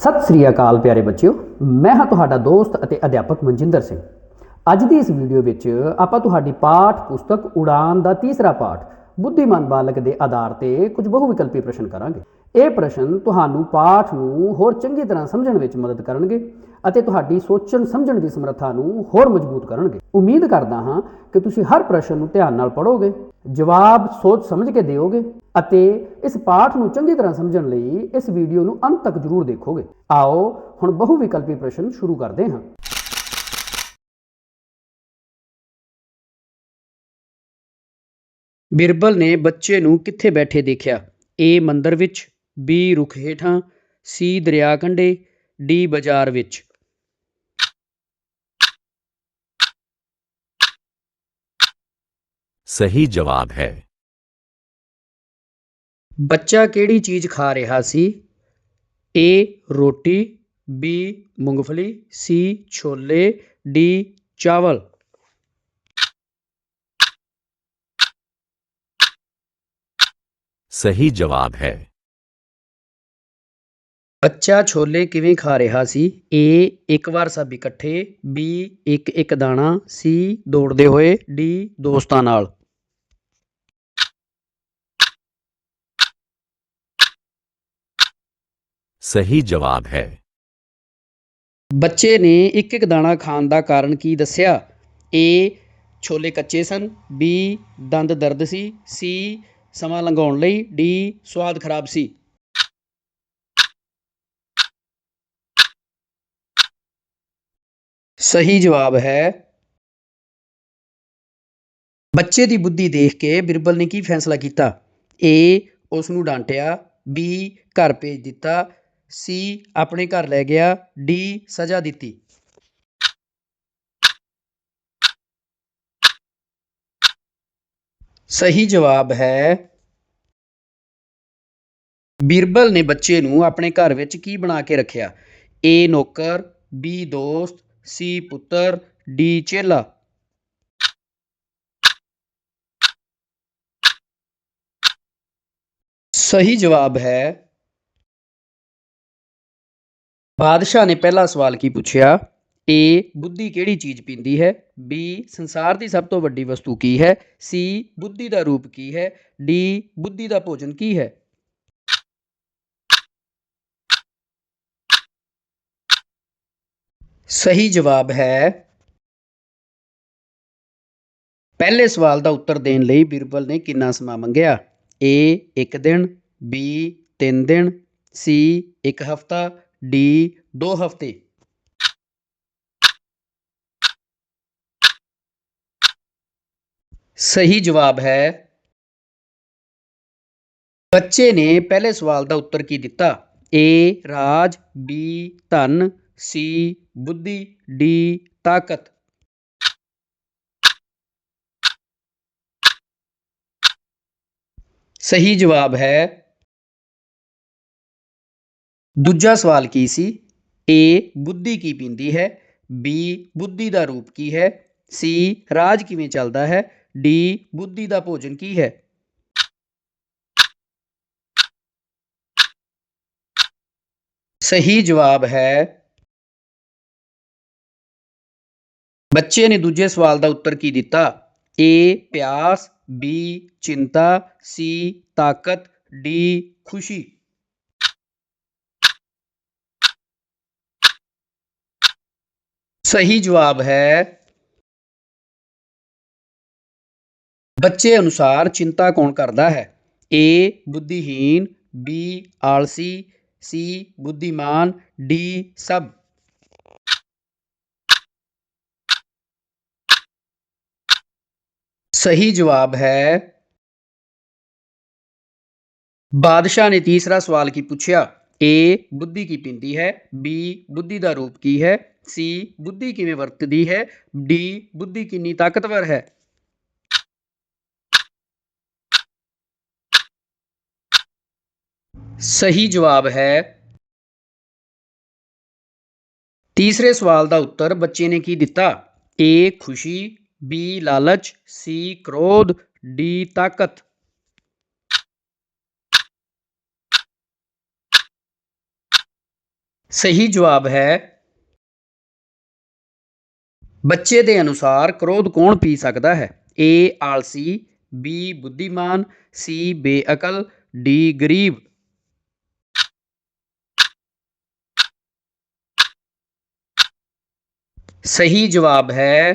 ਸਤਿ ਸ੍ਰੀ ਅਕਾਲ ਪਿਆਰੇ ਬੱਚਿਓ, ਮੈਂ ਹਾਂ ਤੁਹਾਡਾ ਦੋਸਤ ਅਤੇ ਅਧਿਆਪਕ ਮਨਜਿੰਦਰ ਸਿੰਘ। ਅੱਜ ਦੀ ਇਸ ਵੀਡੀਓ ਵਿੱਚ ਆਪਾਂ ਤੁਹਾਡੀ ਪਾਠ ਪੁਸਤਕ ਉਡਾਨ ਦਾ ਤੀਸਰਾ ਪਾਠ ਬੁੱਧੀਮਾਨ ਬਾਲਕ ਦੇ ਆਧਾਰ ਤੇ ਕੁਝ ਬਹੁ ਵਿਕਲਪੀ ਪ੍ਰਸ਼ਨ ਕਰਾਂਗੇ। ਇਹ ਪ੍ਰਸ਼ਨ ਤੁਹਾਨੂੰ ਪਾਠ ਨੂੰ ਹੋਰ ਚੰਗੀ ਤਰ੍ਹਾਂ ਸਮਝਣ ਵਿੱਚ ਮਦਦ ਕਰਨਗੇ ਅਤੇ ਤੁਹਾਡੀ ਸੋਚਣ ਸਮਝਣ ਦੀ ਸਮਰੱਥਾ ਨੂੰ ਹੋਰ ਮਜ਼ਬੂਤ ਕਰਨਗੇ। ਉਮੀਦ ਕਰਦਾ ਹਾਂ ਕਿ ਤੁਸੀਂ ਹਰ ਪ੍ਰਸ਼ਨ ਨੂੰ ਧਿਆਨ ਨਾਲ ਪੜ੍ਹੋਗੇ, ਜਵਾਬ ਸੋਚ ਸਮਝ ਕੇ ਦਿਓਗੇ ਅਤੇ ਇਸ ਪਾਠ ਨੂੰ ਚੰਗੀ ਤਰ੍ਹਾਂ ਸਮਝਣ ਲਈ ਇਸ ਵੀਡੀਓ ਨੂੰ ਅੰਤ ਤੱਕ ਜ਼ਰੂਰ ਦੇਖੋਗੇ। ਆਓ, ਹੁਣ ਬਹੁ ਵਿਕਲਪੀ ਪ੍ਰਸ਼ਨ ਸ਼ੁਰੂ ਕਰਦੇ ਹਾਂ। ਬਿਰਬਲ ਨੇ ਬੱਚੇ ਨੂੰ ਕਿੱਥੇ ਬੈਠੇ ਦੇਖਿਆ? ਏ ਮੰਦਰ ਵਿੱਚ ਬੀ ਰੁੱਖ ਹੇਠਾਂ ਸੀ ਦਰਿਆ ਕੰਢੇ ਡੀ ਬਾਜ਼ਾਰ ਵਿੱਚ। ਸਹੀ ਜਵਾਬ ਹੈ। ਬੱਚਾ ਕਿਹੜੀ ਚੀਜ਼ ਖਾ ਰਿਹਾ ਸੀ? ਏ ਰੋਟੀ ਬੀ ਮੂੰਗਫਲੀ ਸੀ ਛੋਲੇ ਡੀ ਚਾਵਲ। ਸਹੀ ਜਵਾਬ ਹੈ। ਬੱਚਾ ਛੋਲੇ ਕਿਵੇਂ ਖਾ ਰਿਹਾ ਸੀ? ਏ ਇੱਕ ਵਾਰ ਸਭ ਇਕੱਠੇ। ਬੀ ਇੱਕ ਇੱਕ ਦਾਣਾ। ਸੀ ਦੌੜਦੇ ਹੋਏ। ਡੀ ਦੋਸਤਾਂ ਨਾਲ। ਸਹੀ ਜਵਾਬ ਹੈ। ਬੱਚੇ ਨੇ ਇੱਕ ਇੱਕ ਦਾਣਾ ਖਾਣ ਦਾ ਕਾਰਨ ਕੀ ਦੱਸਿਆ? ਏ ਛੋਲੇ ਕੱਚੇ ਸਨ। ਬੀ ਦੰਦ ਦਰਦ ਸੀ। ਸੀ ਸਮਾਂ ਲੰਘਾਉਣ ਲਈ। ਡੀ ਸਵਾਦ ਖਰਾਬ ਸੀ। ਸਹੀ ਜਵਾਬ ਹੈ। ਬੱਚੇ ਦੀ ਬੁੱਧੀ ਦੇਖ ਕੇ ਬਿਰਬਲ ਨੇ ਕੀ ਫੈਸਲਾ ਕੀਤਾ? ਏ ਉਸ ਨੂੰ ਡਾਂਟਿਆ, ਬੀ, ਘਰ ਭੇਜ ਦਿੱਤਾ, ਸੀ, ਆਪਣੇ ਘਰ ਲੈ ਗਿਆ, ਡੀ, ਸਜ਼ਾ ਦਿੱਤੀ। ਸਹੀ ਜਵਾਬ ਹੈ। ਬਿਰਬਲ ਨੇ ਬੱਚੇ ਨੂੰ ਆਪਣੇ ਘਰ ਵਿੱਚ ਕੀ ਬਣਾ ਕੇ ਰੱਖਿਆ? ਏ, ਨੌਕਰ, ਬੀ, ਦੋਸਤ ਸੀ ਪੁੱਤਰ ਡੀ ਚੇਲਾ। ਸਹੀ ਜਵਾਬ ਹੈ। ਬਾਦਸ਼ਾਹ ਨੇ ਪਹਿਲਾ ਸਵਾਲ ਕੀ ਪੁੱਛਿਆ? ਏ ਬੁੱਧੀ ਕਿਹੜੀ ਚੀਜ਼ ਪੀਂਦੀ ਹੈ? ਬੀ ਸੰਸਾਰ ਦੀ ਸਭ ਤੋਂ ਵੱਡੀ ਵਸਤੂ ਕੀ ਹੈ? ਸੀ ਬੁੱਧੀ ਦਾ ਰੂਪ ਕੀ ਹੈ? ਡੀ ਬੁੱਧੀ ਦਾ ਭੋਜਨ ਕੀ ਹੈ? ਸਹੀ ਜਵਾਬ ਹੈ। ਪਹਿਲੇ ਸਵਾਲ ਦਾ ਉੱਤਰ ਦੇਣ ਲਈ ਬਿਰਬਲ ਨੇ ਕਿੰਨਾ ਸਮਾਂ ਮੰਗਿਆ? ਏ ਇੱਕ ਦਿਨ ਬੀ ਤਿੰਨ ਦਿਨ ਸੀ ਇੱਕ ਹਫਤਾ ਡੀ ਦੋ ਹਫ਼ਤੇ। ਸਹੀ ਜਵਾਬ ਹੈ। ਬੱਚੇ ਨੇ ਪਹਿਲੇ ਸਵਾਲ ਦਾ ਉੱਤਰ ਕੀ ਦਿੱਤਾ? ਏ ਰਾਜ ਬੀ ਧਨ ਸੀ, ਬੁੱਧੀ, ਡੀ, ਤਾਕਤ। ਸਹੀ ਜਵਾਬ ਹੈ। ਦੂਜਾ ਸਵਾਲ ਕੀ ਸੀ? ਏ, ਬੁੱਧੀ ਕੀ ਪੀਂਦੀ ਹੈ? ਬੀ, ਬੁੱਧੀ ਦਾ ਰੂਪ ਕੀ ਹੈ? ਸੀ, ਰਾਜ ਕਿਵੇਂ ਚੱਲਦਾ ਹੈ? ਡੀ, ਬੁੱਧੀ ਦਾ ਭੋਜਨ ਕੀ ਹੈ? ਸਹੀ ਜਵਾਬ ਹੈ ਬੱਚੇ ਨੇ ਦੂਜੇ ਸਵਾਲ ਦਾ ਉੱਤਰ ਕੀ ਦਿੱਤਾ? ਏ ਪਿਆਸ ਬੀ ਚਿੰਤਾ ਸੀ ਤਾਕਤ ਡੀ ਖੁਸ਼ੀ। ਸਹੀ ਜਵਾਬ ਹੈ ਬੱਚੇ ਅਨੁਸਾਰ ਚਿੰਤਾ ਕੌਣ ਕਰਦਾ ਹੈ? ਏ ਬੁੱਧੀਹੀਨ ਬੀ ਆਲਸੀ ਸੀ ਬੁੱਧੀਮਾਨ ਡੀ ਸਭ। ਸਹੀ ਜਵਾਬ ਹੈ ਬਾਦਸ਼ਾਹ ਨੇ ਤੀਸਰਾ ਸਵਾਲ ਕੀ ਪੁੱਛਿਆ ਏ ਬੁੱਧੀ ਕੀ ਪਿੰਦੀ ਹੈ ਬੀ ਬੁੱਧੀ ਦਾ ਰੂਪ ਕੀ ਹੈ ਸੀ ਬੁੱਧੀ ਕਿਵੇਂ ਵਰਤਦੀ ਹੈ ਡੀ ਬੁੱਧੀ ਕਿੰਨੀ ਤਾਕਤਵਰ ਹੈ ਸਹੀ ਜਵਾਬ ਹੈ ਤੀਸਰੇ ਸਵਾਲ ਦਾ ਉੱਤਰ ਬੱਚੇ ਨੇ ਕੀ ਦਿੱਤਾ ਏ ਖੁਸ਼ੀ ਬੀ ਲਾਲਚ ਸੀ ਕ੍ਰੋਧ ਡੀ ਤਾਕਤ। ਸਹੀ ਜਵਾਬ ਹੈ, ਬੱਚੇ ਦੇ ਅਨੁਸਾਰ ਕ੍ਰੋਧ ਕੌਣ ਪੀ ਸਕਦਾ ਹੈ? ਏ ਆਲਸੀ ਬੀ ਬੁੱਧੀਮਾਨ ਸੀ ਬੇਅਕਲ ਡੀ ਗਰੀਬ। ਸਹੀ ਜਵਾਬ ਹੈ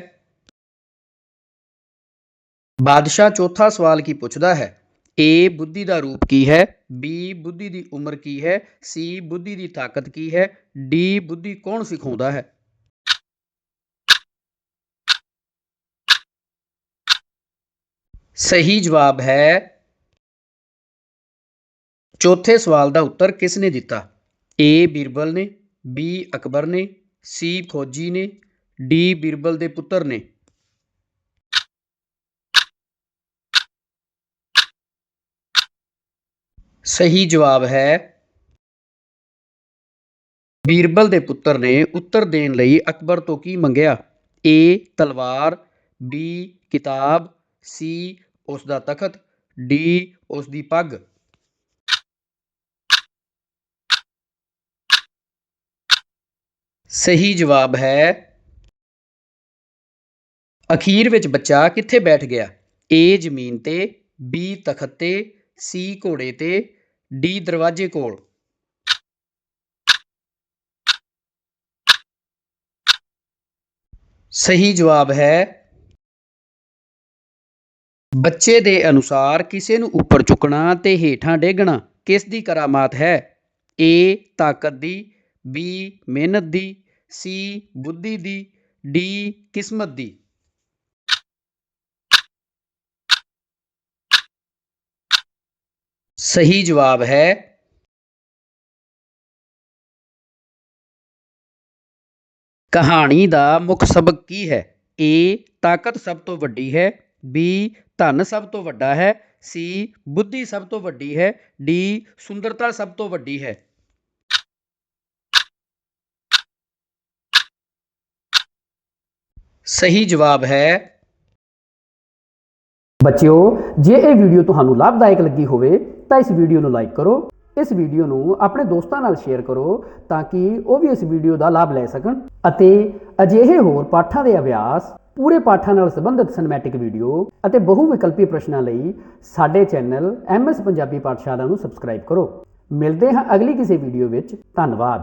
ਬਾਦਸ਼ਾਹ ਚੌਥਾ ਸਵਾਲ ਕੀ ਪੁੱਛਦਾ ਹੈ? ਏ ਬੁੱਧੀ ਦਾ ਰੂਪ ਕੀ ਹੈ? ਬੀ ਬੁੱਧੀ ਦੀ ਉਮਰ ਕੀ ਹੈ? ਸੀ ਬੁੱਧੀ ਦੀ ਤਾਕਤ ਕੀ ਹੈ? ਡੀ ਬੁੱਧੀ ਕੌਣ ਸਿਖਾਉਂਦਾ ਹੈ? ਸਹੀ ਜਵਾਬ ਹੈ। ਚੌਥੇ ਸਵਾਲ ਦਾ ਉੱਤਰ ਕਿਸ ਨੇ ਦਿੱਤਾ? ਏ ਬੀਰਬਲ ਨੇ ਬੀ ਅਕਬਰ ਨੇ ਸੀ ਫੌਜੀ ਨੇ ਡੀ ਬੀਰਬਲ ਦੇ ਪੁੱਤਰ ਨੇ। ਸਹੀ ਜਵਾਬ ਹੈ। ਬੀਰਬਲ ਦੇ ਪੁੱਤਰ ਨੇ ਉੱਤਰ ਦੇਣ ਲਈ ਅਕਬਰ ਤੋਂ ਕੀ ਮੰਗਿਆ? ਏ ਤਲਵਾਰ ਬੀ ਕਿਤਾਬ ਸੀ ਉਸ ਦਾ ਤਖਤ ਡੀ ਉਸ ਦੀ ਪੱਗ। ਸਹੀ ਜਵਾਬ ਹੈ। ਅਖੀਰ ਵਿੱਚ ਬੱਚਾ ਕਿੱਥੇ ਬੈਠ ਗਿਆ? ਏ ਜ਼ਮੀਨ ਤੇ ਬੀ ਤਖਤ ਤੇ ਸੀ ਘੋੜੇ ਤੇ, ਡੀ ਦਰਵਾਜ਼ੇ ਕੋਲ। ਸਹੀ ਜਵਾਬ ਹੈ, ਬੱਚੇ ਦੇ ਅਨੁਸਾਰ ਕਿਸੇ ਨੂੰ ਉੱਪਰ ਚੁੱਕਣਾ ਤੇ ਹੇਠਾਂ ਡੇਗਣਾ ਕਿਸ ਦੀ ਕਰਾਮਾਤ ਹੈ? ਏ ਤਾਕਤ ਦੀ ਬੀ ਮਿਹਨਤ ਦੀ ਸੀ ਬੁੱਧੀ ਦੀ ਡੀ ਕਿਸਮਤ ਦੀ। ਸਹੀ ਜਵਾਬ ਹੈ। ਕਹਾਣੀ ਦਾ ਮੁੱਖ ਸਬਕ ਕੀ ਹੈ? ਏ ਤਾਕਤ ਸਭ ਤੋਂ ਵੱਡੀ ਹੈ। ਬੀ ਧਨ ਸਭ ਤੋਂ ਵੱਡਾ ਹੈ। ਸੀ ਬੁੱਧੀ ਸਭ ਤੋਂ ਵੱਡੀ ਹੈ। ਡੀ ਸੁੰਦਰਤਾ ਸਭ ਤੋਂ ਵੱਡੀ ਹੈ। ਸਹੀ ਜਵਾਬ ਹੈ। ਬੱਚਿਓ, ਜੇ ਇਹ ਵੀਡੀਓ ਤੁਹਾਨੂੰ ਲਾਭਦਾਇਕ ਲੱਗੀ ਹੋਵੇ ਤਾਂ ਇਸ ਵੀਡੀਓ ਨੂੰ ਲਾਈਕ ਕਰੋ, ਇਸ ਵੀਡੀਓ ਨੂੰ ਆਪਣੇ ਦੋਸਤਾਂ ਨਾਲ ਸ਼ੇਅਰ ਕਰੋ ਤਾਂ ਕਿ ਉਹ ਵੀ ਇਸ ਵੀਡੀਓ ਦਾ ਲਾਭ ਲੈ ਸਕਣ ਅਤੇ ਅਜਿਹੇ ਹੋਰ ਪਾਠਾਂ ਦੇ ਅਭਿਆਸ, ਪੂਰੇ ਪਾਠਾਂ ਨਾਲ ਸੰਬੰਧਿਤ ਸਿਨੇਮੈਟਿਕ ਵੀਡੀਓ ਅਤੇ ਬਹੁ ਵਿਕਲਪੀ ਪ੍ਰਸ਼ਨਾਂ ਲਈ ਸਾਡੇ ਚੈਨਲ ਐਮਐਸ ਪੰਜਾਬੀ ਪਾਠਸ਼ਾਲਾ ਨੂੰ ਸਬਸਕ੍ਰਾਈਬ ਕਰੋ। ਮਿਲਦੇ ਹਾਂ ਅਗਲੀ ਕਿਸੇ ਵੀਡੀਓ ਵਿੱਚ। ਧੰਨਵਾਦ।